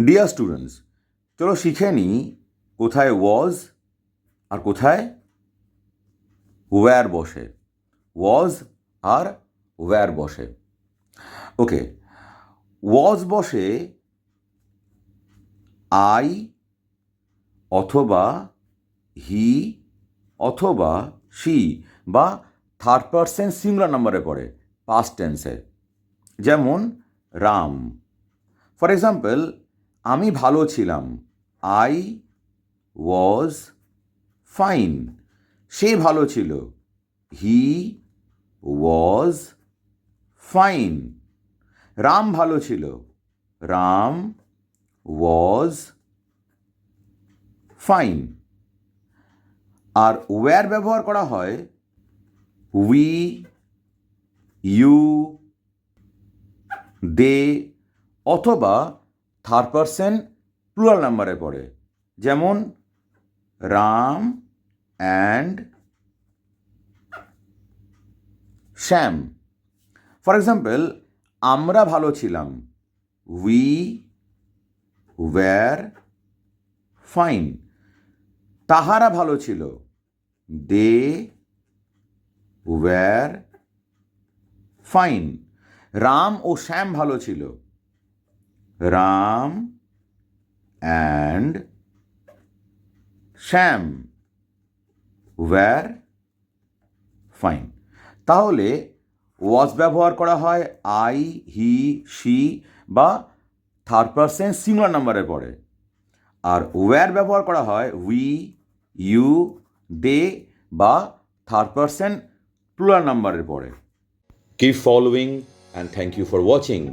Dear students চলো শিখে নিই কোথায় ওয়াজ আর কোথায় ওয়্যার বসে। ওয়াজ আর ওয়্যার বসে। ওকে ওয়াজ বসে আই অথবা হি অথবা শি বা থার্ড পার্সন সিমলা নাম্বারে পড়ে পাস্ট টেন্সে যেমন রাম। ফর এক্সাম্পল আমি ভালো ছিলাম। আই ওয়াজ ফাইন সে ভালো ছিল। হি ওয়াজ ফাইন রাম ভালো ছিল। রাম ওয়াজ ফাইন আর ওয়্যার ব্যবহার করা হয়? উই ইউ দে অথবা থার্ড পারসন প্লুরাল নাম্বারে পড়ে। যেমন, Ram and Shyam. For example আমরা ভালো ছিলাম। উই ওয়্যার ফাইন তাহারা ভালো ছিল। দে ওয়্যার ফাইন রাম ও শ্যাম ভালো ছিল। Ram and Shyam were fine তাহলে ওয়াজ ব্যবহার করা হয় আই হি শি বা থার্ড পার্সন সিঙ্গুলার নাম্বারে পড়ে আর ওয়্যার ব্যবহার করা হয় উই ইউ দে বা থার্ড পার্সন প্লুরাল নাম্বারের পড়ে Keep following and thank you for watching.